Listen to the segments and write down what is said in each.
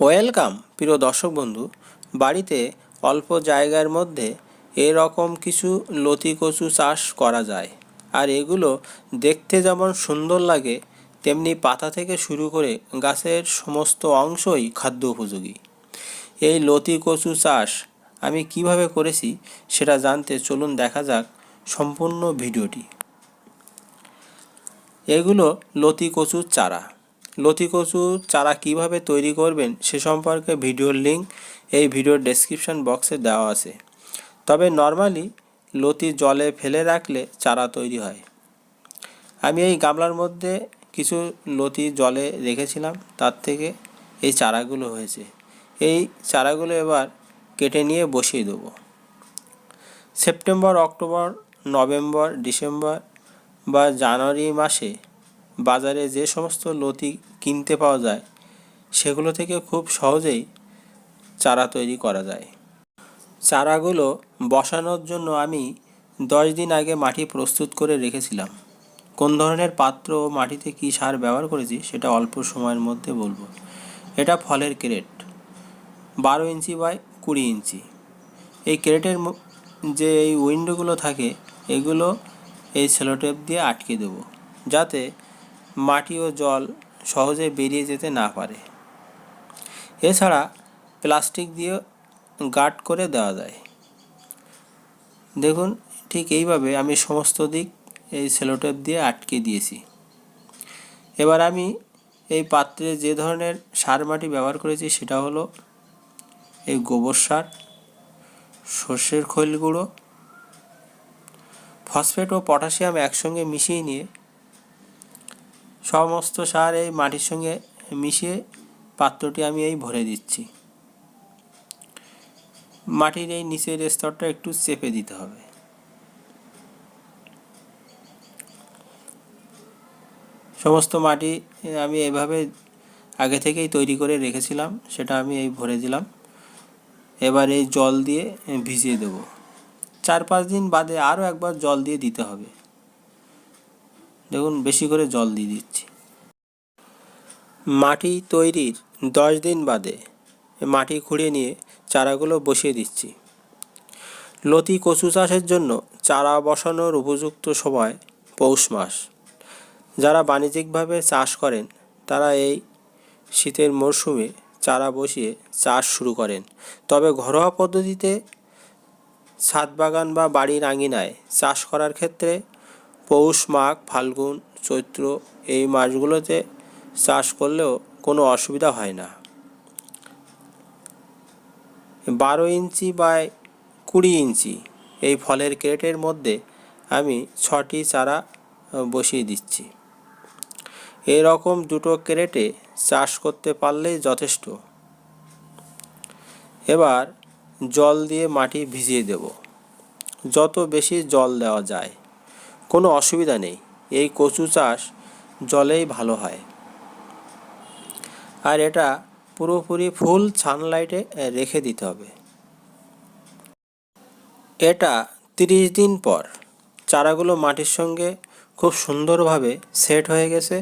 Welcome, প্রিয় দর্শক বন্ধু। বাড়িতে অল্প জায়গার মধ্যে এরকম কিছু লতি কচু চাষ করা যায়। আর এগুলো দেখতে যেমন সুন্দর লাগে, তেমনি পাতা থেকে শুরু করে গাছের সমস্ত অংশই খাদ্য উপযোগী। এই লতি কচু চাষ আমি কীভাবে করেছি সেটা জানতে চলুন দেখা যাক সম্পূর্ণ ভিডিওটি। এগুলো লতি কচুর চারা। লতি কচুর চারা কীভাবে তৈরি করবেন সে সম্পর্কে ভিডিওর লিঙ্ক এই ভিডিওর ডেসক্রিপশন বক্সে দেওয়া আছে। তবে নর্মালি লতি জলে ফেলে রাখলে চারা তৈরি হয়। আমি এই গামলার মধ্যে কিছু লতি জলে রেখেছিলাম, তার থেকে এই চারাগুলো হয়েছে। এই চারাগুলো এবার কেটে নিয়ে বসিয়ে দেবো। সেপ্টেম্বর অক্টোবর নভেম্বর ডিসেম্বর বা জানুয়ারি মাসে বাজারে যে সমস্ত লতি কিনতে পাওয়া যায়, সেগুলো থেকে খুব সহজেই চারা তৈরি করা যায়। চারাগুলো বসানোর জন্য আমি দশ দিন আগে মাটি প্রস্তুত করে রেখেছিলাম। কোন ধরনের পাত্র ও মাটিতে কী সার ব্যবহার করেছি সেটা অল্প সময়ের মধ্যে বলব। এটা ফলের ক্রেট, বারো ইঞ্চি বাই কুড়ি ইঞ্চি। এই ক্রেটের যে এই উইন্ডোগুলো থাকে, এগুলো এই সেলোটেপ দিয়ে আটকে দেবো, যাতে মাটি ও জল সহজে বেরিয়ে যেতে না পারে। এছাড়া প্লাস্টিক দিয়ে গার্ড করে দেওয়া যায়। দেখুন, ঠিক এইভাবে আমি সমস্ত দিক এই সেলোটেপ দিয়ে আটকে দিয়েছি। এবার আমি এই পাত্রে যে ধরনের সার মাটি ব্যবহার করেছি সেটা হলো এই গোবর সার, সর্ষের খৈল গুঁড়ো, ফসফেট ও পটাশিয়াম একসঙ্গে মিশিয়ে নিয়ে সমস্ত সার এই মাটির সঙ্গে মিশিয়ে পাত্রটি আমি এই ভরে দিচ্ছি। মাটির এই নিচের স্তরটা একটু চেপে দিতে হবে। সমস্ত মাটি আমি এভাবে আগে থেকেই তৈরি করে রেখেছিলাম, সেটা আমি এই ভরে দিলাম। এবার এই জল দিয়ে ভিজিয়ে দেব। চার পাঁচ দিন বাদে আরও একবার জল দিয়ে দিতে হবে। দেখুন, বেশি করে জল দিয়ে দিচ্ছি। মাটি তৈরির দশ দিন বাদে মাটি খুঁড়িয়ে নিয়ে চারাগুলো বসিয়ে দিচ্ছি। লতি কচু চাষের জন্য চারা বসানোর উপযুক্ত সময় পৌষ মাস। যারা বাণিজ্যিকভাবে চাষ করেন, তারা এই শীতের মরশুমে চারা বসিয়ে চাষ শুরু করেন। তবে ঘরোয়া পদ্ধতিতে ছাদ বাগান বা বাড়ির আঙিনায় চাষ করার ক্ষেত্রে পৌষ, মাঘ, ফাল্গুন, চৈত্র এই মাসগুলোতে চাষ করলেও কোনো অসুবিধা হয় না। বারো ইঞ্চি বাই কুড়ি ইঞ্চি এই ফলের ক্রেটের মধ্যে আমি ছটি চারা বসিয়ে দিচ্ছি। এরকম দুটো ক্রেটে চাষ করতে পারলেই যথেষ্ট। এবার জল দিয়ে মাটি ভিজিয়ে দেব। যত বেশি জল দেওয়া যায় কোনো অসুবিধা নেই। এই কচু চাষ জলেই ভালো হয়। আর এটা পুরোপুরি ফুল সানলাইটে রেখে দিতে হবে। এটা তিরিশ দিন পর চারাগুলো মাটির সঙ্গে খুব সুন্দরভাবে সেট হয়ে গেছে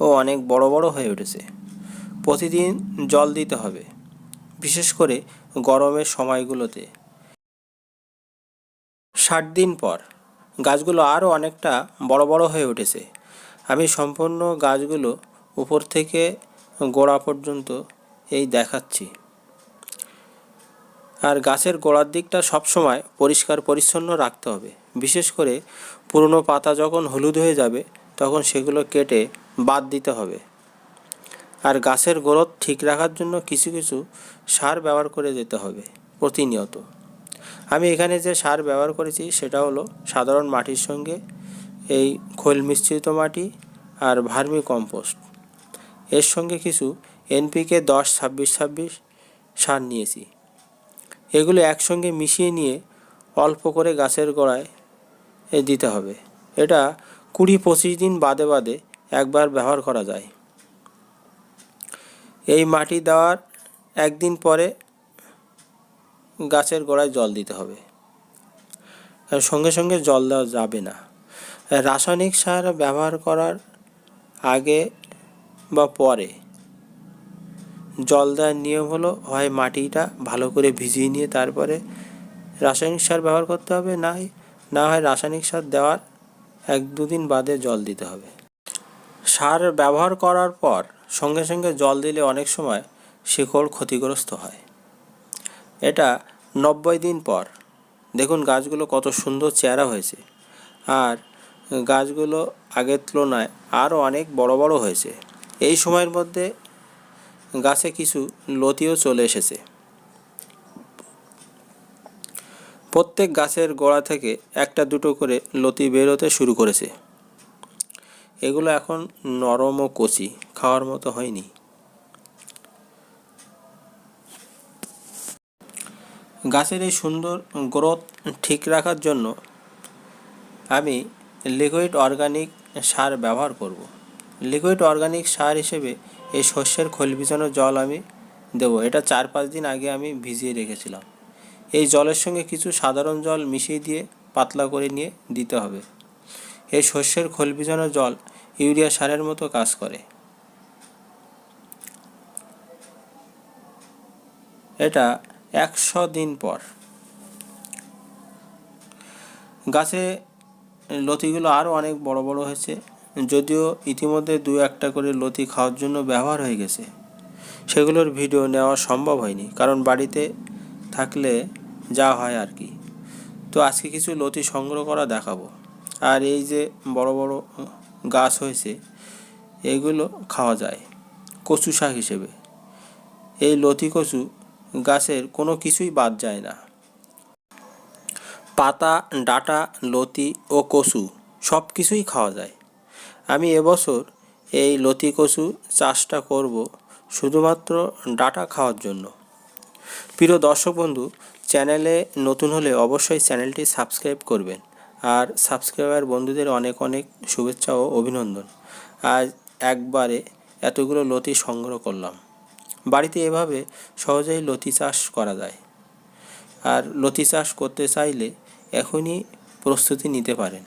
ও অনেক বড় বড় হয়ে উঠেছে। প্রতিদিন জল দিতে হবে, বিশেষ করে গরমের সময়গুলোতে। ষাট দিন পর গাছগুলো আরও অনেকটা বড় বড় হয়ে উঠেছে। আমি সম্পূর্ণ গাছগুলো উপর থেকে গোড়া পর্যন্ত এই দেখাচ্ছি। আর গাছের গোড়ার দিকটা সবসময় পরিষ্কার পরিচ্ছন্ন রাখতে হবে। বিশেষ করে পুরনো পাতা যখন হলুদ হয়ে যাবে, তখন সেগুলো কেটে বাদ দিতে হবে। আর গাছের গ্রোথ ঠিক রাখার জন্য কিছু কিছু সার ব্যবহার করে যেতে হবে প্রতিনিয়ত। আমি এখানে যে সার ব্যবহার করেছি সেটা হলো সাধারণ মাটির সঙ্গে এই খৈল মিশ্রিত মাটি আর ভার্মি কম্পোস্ট। এর সঙ্গে কিছু এনপিকে দশ, ছাব্বিশ ছাব্বিশ সার নিয়েছি। এগুলো একসঙ্গে মিশিয়ে নিয়ে অল্প করে গাছের গোড়ায় দিতে হবে। এটা কুড়ি, পঁচিশ দিন বাদে বাদে একবার ব্যবহার করা যায়। এই মাটি দেওয়ার একদিন পরে গাছের গোড়ায় জল দিতে হবে। সঙ্গে সঙ্গে জল দেওয়া যাবে না। রাসায়নিক সার ব্যবহার করার আগে বা পরে জল দেওয়ার নিয়ম হলো, হয় মাটিটা ভালো করে ভিজিয়ে নিয়ে তারপরে রাসায়নিক সার ব্যবহার করতে হবে, না না হয় রাসায়নিক সার দেওয়ার এক দুদিন বাদে জল দিতে হবে। সার ব্যবহার করার পর সঙ্গে সঙ্গে জল দিলে অনেক সময় শিকড় ক্ষতিগ্রস্ত হয়। এটা নব্বই দিন পর। দেখুন গাছগুলো কত সুন্দর চেহারা হয়েছে। আর গাছগুলো আগের তুলনায় আরও অনেক বড় বড় হয়েছে। এই সময়ের মধ্যে গাছে কিছু লতিও চলে এসেছে। প্রত্যেক গাছের গোড়া থেকে একটা দুটো করে লতি বেরোতে শুরু করেছে। এগুলো এখন নরম ও কচি, খাওয়ার মতো হয়নি। গাছের এই সুন্দর গ্রোথ ঠিক রাখার জন্য আমি লিকুইড অর্গানিক সার ব্যবহার করব। লিকুইড অর্গানিক সার হিসেবে এই শস্যের খোল ভিজানো জল আমি দেবো। এটা চার পাঁচ দিন আগে আমি ভিজিয়ে রেখেছিলাম। এই জলের সঙ্গে কিছু সাধারণ জল মিশিয়ে দিয়ে পাতলা করে নিয়ে দিতে হবে। এই শস্যের খোল ভিজানো জল ইউরিয়া সারের মতো কাজ করে। এটা একশো দিন পর। গাছে লতিগুলো আরও অনেক বড় বড় হয়েছে। যদিও ইতিমধ্যে দু একটা করে লতি খাওয়ার জন্য ব্যবহার হয়ে গেছে। সেগুলোর ভিডিও নেওয়া সম্ভব হয়নি, কারণ বাড়িতে থাকলে যা হয় আর কি। তো আজকে কিছু লতি সংগ্রহ করা দেখাবো। আর এই যে বড় বড় গাছ হয়েছে, এগুলো খাওয়া যায় কচু শাক হিসেবে। এই লতি কচু গাছের কোনো কিছুই বাদ যায় না। পাতা, ডাটা, লতি ও কচু সব কিছুই খাওয়া যায়। আমি এবছর এই লতি কচু চাষটা করব শুধুমাত্র ডাটা খাওয়ার জন্য। প্রিয় দর্শক বন্ধু, চ্যানেলে নতুন হলে অবশ্যই চ্যানেলটি সাবস্ক্রাইব করবেন। আর সাবস্ক্রাইবার বন্ধুদের অনেক অনেক শুভেচ্ছা ও অভিনন্দন। আজ একবারে এতগুলো লতি সংগ্রহ করলাম। বাড়িতে এভাবে সহজেই লতি চাষ করা যায়। আর লতি চাষ করতে চাইলে এখনই প্রস্তুতি নিতে পারেন।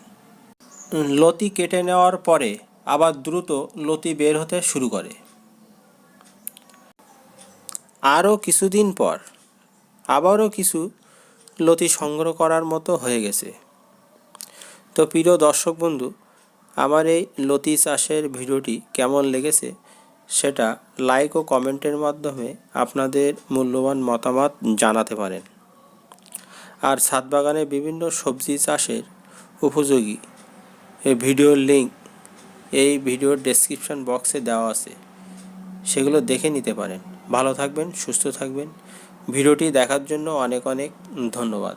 লতি কেটে নেওয়ার পরে আবার দ্রুত লতি বের হতে শুরু করে। আরও কিছুদিন পর আবারও কিছু লতি সংগ্রহ করার মতো হয়ে গেছে। তো প্রিয় দর্শক বন্ধু, আমার এই লতি চাষের ভিডিওটি কেমন লেগেছে সেটা লাইক ও কমেন্টের মাধ্যমে আপনাদের মূল্যবান মতামত জানাতে পারেন। আর ছাদ বাগানে বিভিন্ন সবজি চাষের উপযোগী ভিডিওর লিঙ্ক এই ভিডিওর ডেসক্রিপশন বক্সে দেওয়া আছে। সেগুলো দেখে নিতে পারেন। ভালো থাকবেন, সুস্থ থাকবেন। ভিডিওটি দেখার জন্য অনেক অনেক ধন্যবাদ।